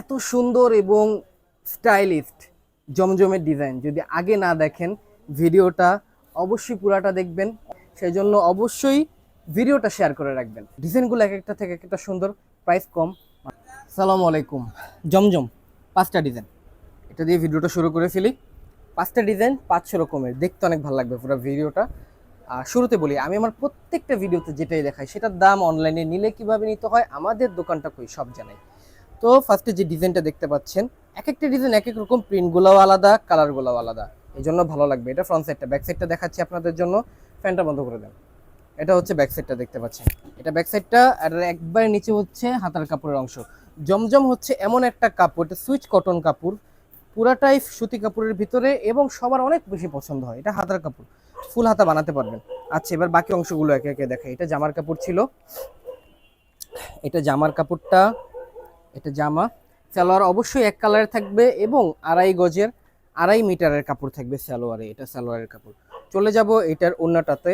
এত সুন্দর এবং স্টাইলিস্ট, জমজমের ডিজাইন। যদি আগে না দেখেন, ভিডিওটা অবশ্যই পুরাটা দেখবেন। সেই জন্য অবশ্যই ভিডিওটা শেয়ার করে রাখবেন। ডিজাইনগুলো এক একটা থেকে এক একটা সুন্দর প্রাইস কম। সালামু আলাইকুম। জমজম, পাঁচটা ডিজাইন। এটা দিয়ে ভিডিওটা শুরু করে ফেলি। পাঁচটা ডিজাইন পাঁচশো রকমের। দেখতে অনেক ভালো লাগবে পুরো ভিডিওটা। আর শুরুতে বলি, আমি আমার প্রত্যেকটা ভিডিওতে যেটাই দেখাই, সেটার দাম অনলাইনে নিলে কীভাবে নিতে হয়, আমাদের দোকানটা কই সব জানাই। তো ফার্স্টে যে ডিজাইনটা দেখতে পাচ্ছেন এক একটা ডিজাইন এক এক রকম প্রিন্টগুলোও আলাদা কালারগুলোও আলাদা। এই জন্য ভালো লাগবে। এটা ফ্রন্ট সাইডটা ব্যাক সাইডটা দেখাচ্ছি আপনাদের জন্য। ফ্যানটা বন্ধ করে দেন। এটা হচ্ছে ব্যাক সাইডটা দেখতে পাচ্ছেন। এটা ব্যাক সাইডটা আর একবার নিচে হচ্ছে হাতার কাপড়ের অংশ। জমজম হচ্ছে এমন একটা কাপড়, এটা সুইচ কটন কাপড়। পুরাটাই সুতি কাপড়ের ভিতরে এবং সবার অনেক বেশি পছন্দ হয়। এটা হাতার কাপড়। ফুল হাতা বানাতে পারবেন। আচ্ছা এবার বাকি অংশগুলো একে একে দেখাই। এটা জামার কাপড় ছিল। এটা জামার কাপড়টা এটা জামা। সালোয়ার অবশ্যই এক কালারের থাকবে এবং আড়াই গজের আড়াই মিটারের কাপড় থাকবে সালোয়ারে, এটা সালোয়ারের কাপড়। চলে যাব এটার ওন্নাটাতে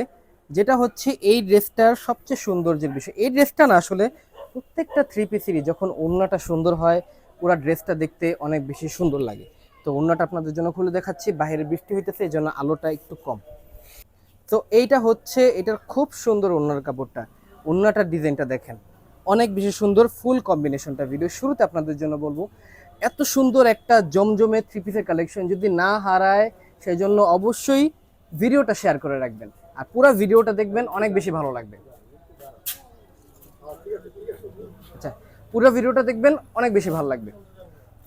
যেটা হচ্ছে এই ড্রেসটার সবচেয়ে সৌন্দর্যের বিষয়। এই ড্রেসটা না আসলে প্রত্যেকটা থ্রি পিসেরই যখন ওন্নাটা সুন্দর হয়, পুরো ড্রেসটা দেখতে অনেক বেশি সুন্দর লাগে। তো ওন্নাটা আপনাদের জন্য খুলে দেখাচ্ছি, বাইরে বৃষ্টি হইতেছে, এই জন্য আলোটা একটু কম। তো এইটা হচ্ছে এটার খুব সুন্দর ওন্নার কাপড়টা। ওন্নাটার ডিজাইনটা দেখেন। অনেক বেশি সুন্দর ফুল কম্বিনেশনটা ভিডিও শুরুতে আপনাদের জন্য বলব। এত সুন্দর একটা জমজমে থ্রি পিসের কালেকশন যদি না হারায় সেই জন্য অবশ্যই ভিডিওটা শেয়ার করে রাখবেন। আর পুরো ভিডিওটা দেখবেন, অনেক বেশি ভালো লাগবে। আচ্ছা পুরো ভিডিওটা দেখবেন, অনেক বেশি ভালো লাগবে।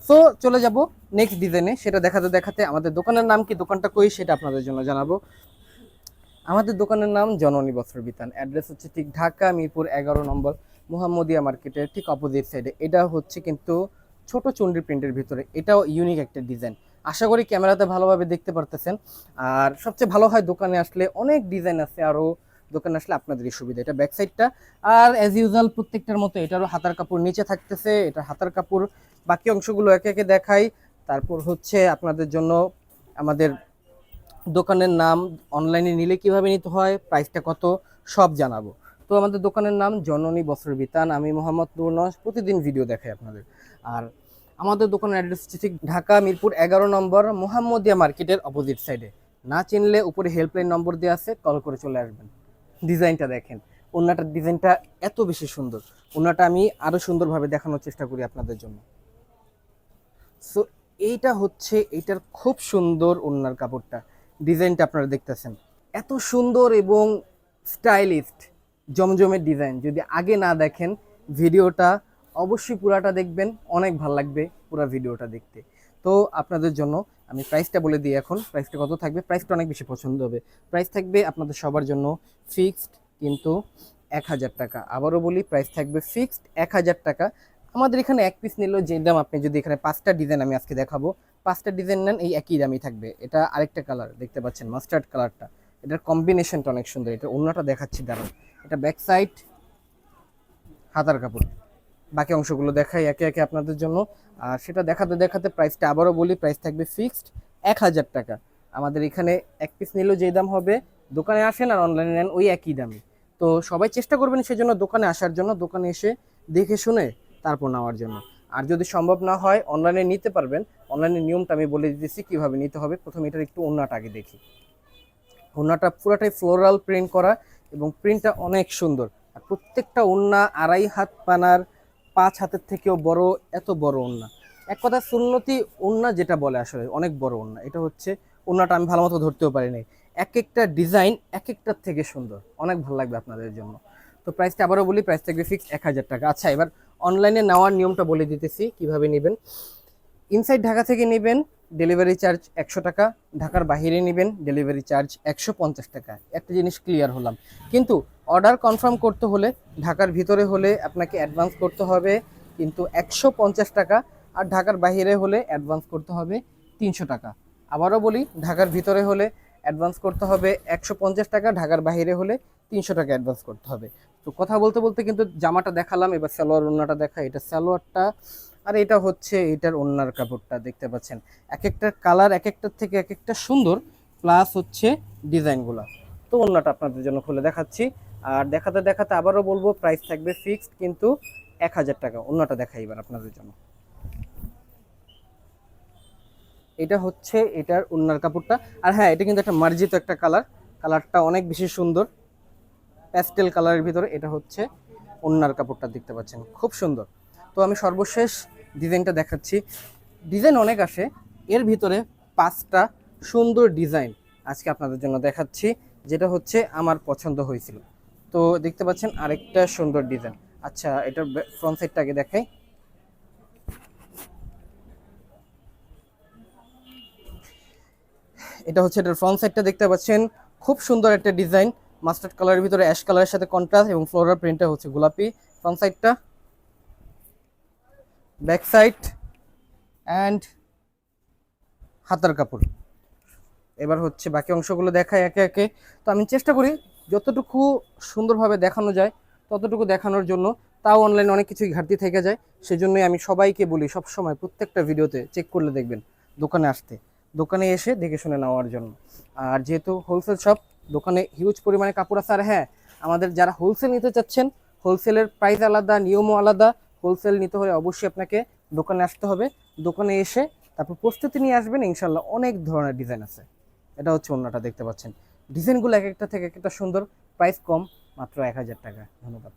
তো চলে যাব নেক্সট ডিজাইনে সেটা দেখাতে দেখাতে আমাদের দোকানের নাম কি, দোকানটা কই, সেটা আপনাদের জন্য জানাব। আমাদের দোকানের নাম জননী বস্ত্র বিতান। অ্যাড্রেস হচ্ছে ঠিক ঢাকা মিরপুর এগারো নম্বর। মোহাম্মদিয়া মার্কেটের ঠিক অপোজিট সাইডে এটা হচ্ছে কিন্তু ছোট চন্ডি প্রিন্টের ভিতরে। এটাও ইউনিক একটা ডিজাইন আশা করি ক্যামেরাতে ভালোভাবে দেখতে পারতেছেন। আর সবচেয়ে ভালো হয় দোকানে আসলে অনেক ডিজাইন আছে, আরও দোকানে আসলে আপনাদেরই সুবিধা। এটা ব্যাক সাইডটা আর অ্যাজ ইউজুয়াল প্রত্যেকটার মতো এটারও হাতার কাপড় নিচে থাকতেছে। এটা হাতার কাপড়। বাকি অংশগুলো একে একে দেখাই। তারপর হচ্ছে আপনাদের জন্য আমাদের দোকানের নাম। অনলাইনে নিলে কীভাবে নিতে হয়? প্রাইসটা কত? সব জানাব। তো আমাদের দোকানের নাম জননী বস্ত্র বিতান। আমি মোহাম্মদ নওয়াজ, প্রতিদিন ভিডিও দেখাই আপনাদের। আর আমাদের দোকানের অ্যাড্রেস ঠিক ঢাকা মিরপুর এগারো নম্বর মোহাম্মদিয়া মার্কেটের অপোজিট সাইডে না চিনলে উপরে হেল্পলাইন নম্বর দেওয়া আছে কল করে চলে আসবেন। ডিজাইনটা দেখেন। ওনাটার ডিজাইনটা এত বেশি সুন্দর। ওনাটা আমি আরও সুন্দরভাবে দেখানোর চেষ্টা করি আপনাদের জন্য। সো এইটা হচ্ছে, এইটার খুব সুন্দর ওনার কাপড়টা। ডিজাইনটা আপনারা দেখতেছেন। এত সুন্দর এবং স্টাইলিস্ট জমজমের ডিজাইন যদি আগে না দেখেন, ভিডিওটা অবশ্যই পুরাটা দেখবেন, অনেক ভালো লাগবে পুরো ভিডিওটা দেখতে। তো আপনাদের জন্য আমি প্রাইসটা বলে দিই এখন। প্রাইসটা কত থাকবে? প্রাইসটা অনেক বেশি পছন্দ হবে। প্রাইস থাকবে আপনাদের সবার জন্য ফিক্সড কিন্তু এক হাজার টাকা। আবারও বলি প্রাইস থাকবে ফিক্সড এক হাজার টাকা। আমাদের এখানে এক পিস নিলেও যে দাম আপনি যদি এখানে পাঁচটা ডিজাইন আমি আজকে দেখাবো, পাঁচটা ডিজাইন নেন, এই একই দামই থাকবে। এটা আরেকটা কালার দেখতে পাচ্ছেন মাস্টার্ড কালারটা এটার কম্বিনেশনটা অনেক সুন্দর, এটা অন্যটা দেখাচ্ছি, দাঁড়ান। এটা ব্যাক সাইড হাতার কাপড়। বাকি অংশগুলো দেখাই একে একে আপনাদের জন্য। আর সেটা দেখাতে দেখাতে প্রাইসটা আবারও বলি প্রাইস থাকবে ফিক্সড এক হাজার টাকা। আমাদের এখানে এক পিস নিলেও যে দাম হবে, দোকানে আসেন আর অনলাইনে নেন, ওই একই দামে। তো সবাই চেষ্টা করবেন সেজন্য দোকানে আসার জন্য, দোকানে এসে দেখে শুনে তারপর নেওয়ার জন্য। আর যদি সম্ভব না হয় অনলাইনে নিতে পারবেন। অনলাইনের নিয়মটা আমি বলে দিতেছি কীভাবে নিতে হবে। প্রথমে এটার একটু ওন্নাটা আগে দেখি। ওন্নাটা পুরোটাই ফ্লোরাল প্রিন্ট করা। এবং প্রিন্টটা অনেক সুন্দর। আর প্রত্যেকটা ওন্না আড়াই হাত পানার পাঁচ হাতের থেকেও বড়, এত বড় ওন্না এক কথা, সুন্নতি ওন্না যেটা বলে আসলে, অনেক বড় ওন্না এটা হচ্ছে ওন্নাটা আমি ভালো মতো ধরতেও পারিনি এক একটা ডিজাইন এক একটার থেকে সুন্দর। অনেক ভালো লাগবে আপনাদের জন্য। তো প্রাইসটা আবারও বলি প্রাইস থাকবে ফিক্স এক হাজার টাকা। আচ্ছা এবার অনলাইনে নেওয়ার নিয়মটা বলে দিতেছি, কীভাবে নেবেন? ইনসাইড ঢাকা থেকে নেবেন ডেলিভারি চার্জ একশো টাকা, ঢাকার বাইরে নেবেন ডেলিভারি চার্জ একশো পঞ্চাশ টাকা। একটা জিনিস ক্লিয়ার হলাম। কিন্তু অর্ডার কনফার্ম করতে হলে, ঢাকার ভিতরে হলে আপনাকে অ্যাডভান্স করতে হবে কিন্তু একশো পঞ্চাশ টাকা আর ঢাকার বাহিরে হলে অ্যাডভান্স করতে হবে তিনশো টাকা। আবারও বলি, ঢাকার ভিতরে হলে অ্যাডভান্স করতে হবে একশো পঞ্চাশ টাকা, ঢাকার বাইরে হলে তিনশো টাকা অ্যাডভান্স করতে হবে। তো কথা বলতে বলতে কিন্তু জামাটা দেখালাম, এবার সালোয়ার ওন্নাটা দেখা, এটা সালোয়ারটা আর এটা হচ্ছে এটার ওনার কাপড়টা, দেখতে পাচ্ছেন। এক একটা কালার এক একটার থেকে এক একটা সুন্দর, প্লাস হচ্ছে ডিজাইনগুলো। তো ওন্নাটা আপনাদের জন্য খুলে দেখাচ্ছি। আর দেখাতে দেখাতে আবারও বলব প্রাইস থাকবে ফিক্সড কিন্তু এক হাজার টাকা। ওন্নাটা দেখাই এবার আপনাদের জন্য। এটা হচ্ছে এটার উন্নার কাপড়টা। আর হ্যাঁ এটা কিন্তু একটা মার্জিত একটা কালার। কালারটা অনেক বেশি সুন্দর। প্যাস্টেল কালারের ভিতরে এটা হচ্ছে উন্নার কাপড়টা দেখতে পাচ্ছেন। খুব সুন্দর। তো আমি সর্বশেষ ডিজাইনটা দেখাচ্ছি। ডিজাইন অনেক আসে, এর ভিতরে পাঁচটা সুন্দর ডিজাইন আজকে আপনাদের জন্য দেখাচ্ছি, যেটা হচ্ছে আমার পছন্দ হয়েছিল। তো দেখতে পাচ্ছেন আরেকটা সুন্দর ডিজাইন। আচ্ছা এটার ফ্রন্ট সাইডটা আগে দেখাই। এটা হচ্ছে এটার ফ্রন্ট সাইডটা দেখতে পাচ্ছেন, খুব সুন্দর একটা ডিজাইন। মাস্টার্ড কালারের ভিতরে অ্যাশ কালারের সাথে কন্ট্রাস্ট এবং ফ্লোরাল প্রিন্টটা হচ্ছে গোলাপি। ফ্রন্ট সাইডটা ব্যাক সাইড অ্যান্ড হাতার কাপড়। এবার হচ্ছে বাকি অংশগুলো দেখায় একে একে। তো আমি চেষ্টা করি যতটুকু সুন্দরভাবে দেখানো যায়, ততটুকু দেখানোর জন্য। তাও অনলাইনে অনেক কিছুই ঘাটতি থেকে যায়। সেজন্যই আমি সবাইকে বলি সব সময় প্রত্যেকটা ভিডিওতে চেক করলে দেখবেন দোকানে আসতে। দোকানে এসে দেখে শুনে নেওয়ার জন্য। আর যেহেতু হোলসেল শপ দোকানে হিউজ পরিমাণে কাপড় আছে। আর হ্যাঁ আমাদের যারা হোলসেল নিতে চাচ্ছেন হোলসেলের প্রাইস আলাদা, নিয়মও আলাদা। হোলসেল নিতে হলে অবশ্যই আপনাকে দোকানে আসতে হবে। দোকানে এসে তারপর প্রস্তুতি নিয়ে আসবেন ইনশাল্লাহ অনেক ধরনের ডিজাইন আছে। এটা হচ্ছে অন্যটা দেখতে পাচ্ছেন। ডিজাইনগুলো এক একটা থেকে এক একটা সুন্দর প্রাইস কম, মাত্র এক হাজার টাকা। ধন্যবাদ।